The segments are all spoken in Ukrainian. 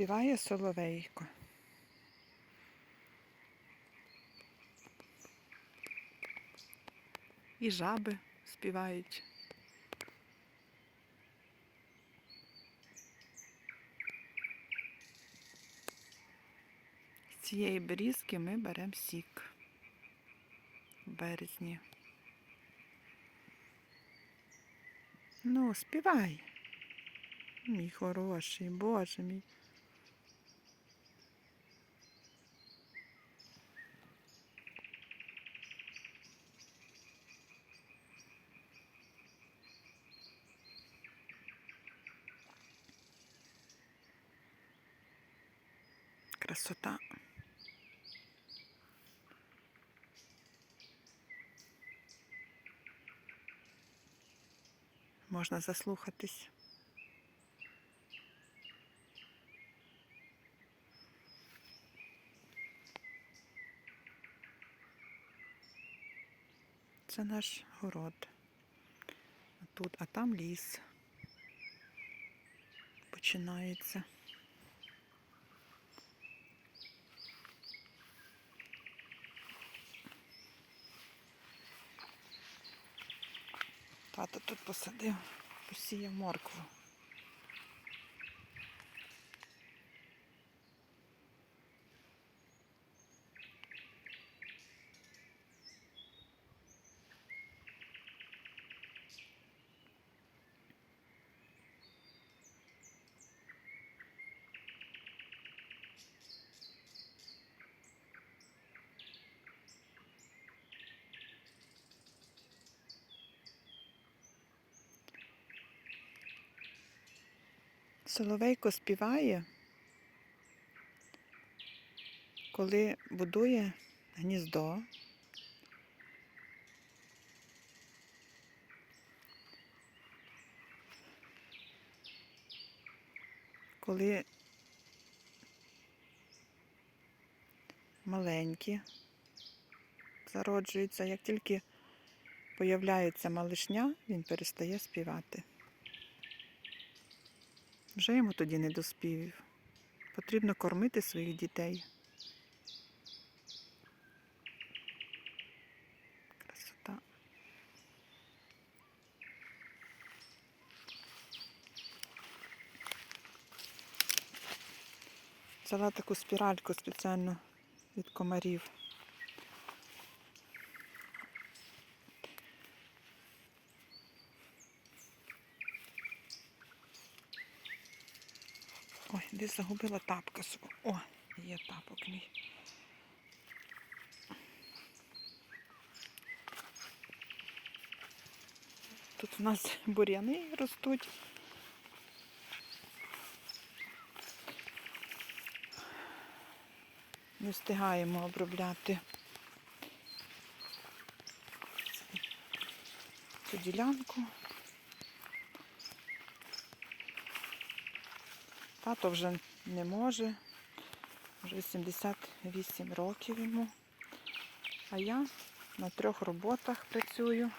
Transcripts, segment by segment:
Співає соловейко. І жаби співають. З цієї берізки ми беремо сік в березні. Ну, співай. Мій хороший, боже мій. Красота. Можна заслухатись. Це наш город. Тут, а там ліс. Починається. Тато тут посадив, посіяв моркву. Соловейко співає, коли будує гніздо. Коли маленькі зароджуються, як тільки появляється малишня, він перестає співати. Вже йому тоді не до співів. Потрібно кормити своїх дітей. Красота. Взяла таку спіральку спеціально від комарів. Ой, десь загубила тапка. свого. О, є тапок мій. Тут у нас бур'яни ростуть. Не встигаємо обробляти цю ділянку. Тато вже не може, вже 78 років йому. А я на трьох роботах працюю.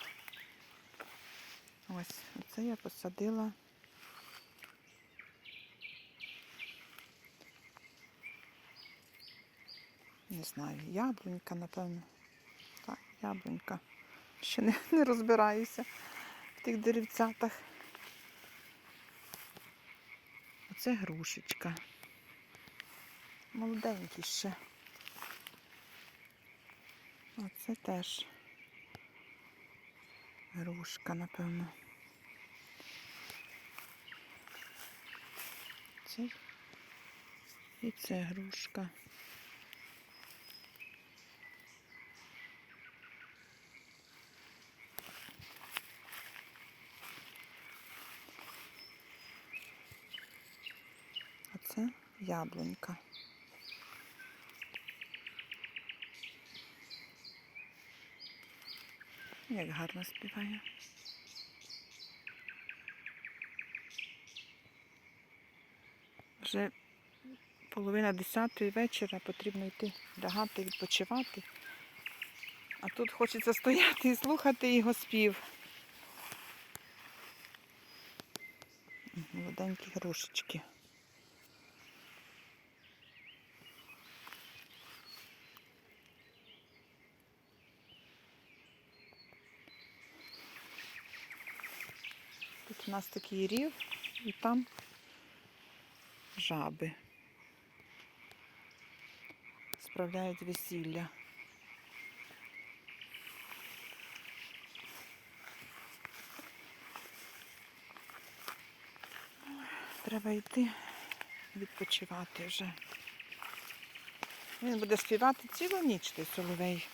Ось, оце я посадила. Не знаю, яблунька, напевно. Так, яблунька. Ще не, не розбираюся в тих деревцятах. Оце грушечка. Молоденький ще. Оце теж грушка, напевно. Це і це грушка. А це яблунька. Як гарно співає. Вже половина десятої вечора потрібно йти лягати, відпочивати. А тут хочеться стояти і слухати його спів. Молоденькі грушечки. У нас такий рів, і там жаби. Справляють весілля. Треба йти відпочивати вже. Він буде співати цілу ніч, той соловей.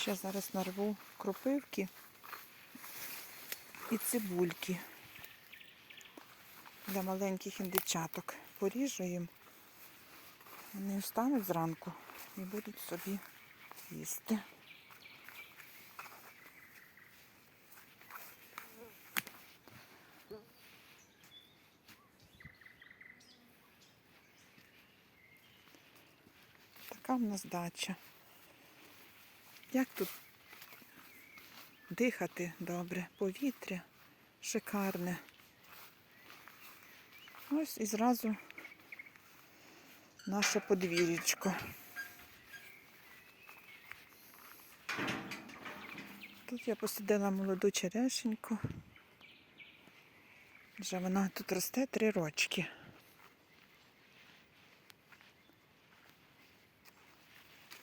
Ще зараз нарву кропивки і цибульки для маленьких індичаток. Поріжу їм. Вони встануть зранку і будуть собі їсти. Така в нас дача. Як тут дихати добре, повітря шикарне. Ось і зразу наше подвір'ячко. Тут я посадила молоду черешеньку. Вже вона тут росте три рочки.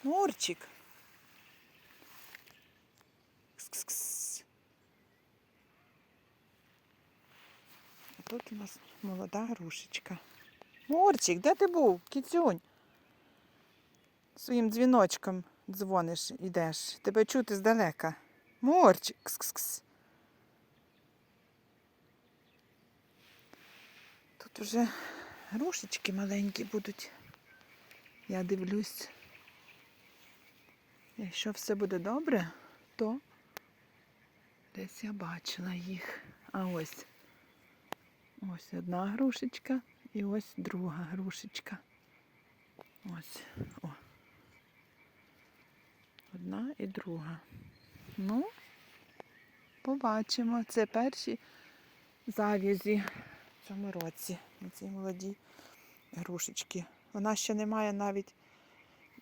Мурчик. А тут у нас молода грушечка. Мурчик, де ти був? Кіцюнь? Своїм дзвіночком дзвониш, ідеш. Тебе чути здалека. Мурчик. Кс-кс-кс. Тут вже грушечки маленькі будуть. Я дивлюсь. Якщо все буде добре, то десь я бачила їх. А ось ось одна грушечка і ось друга грушечка. Ось. О. Одна і друга. Ну, побачимо. Це перші завязі в цьому році. На цій молодій грушечки. Вона ще не має навіть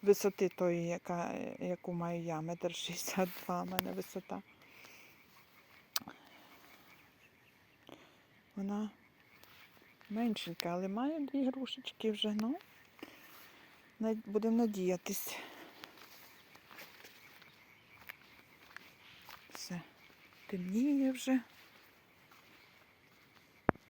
висоти тої, яка, яку маю я. Метр шістдесят два мене висота. Вона меншенька, але має дві грушечки вже, ну. Будемо надіятись. Все, темніє вже.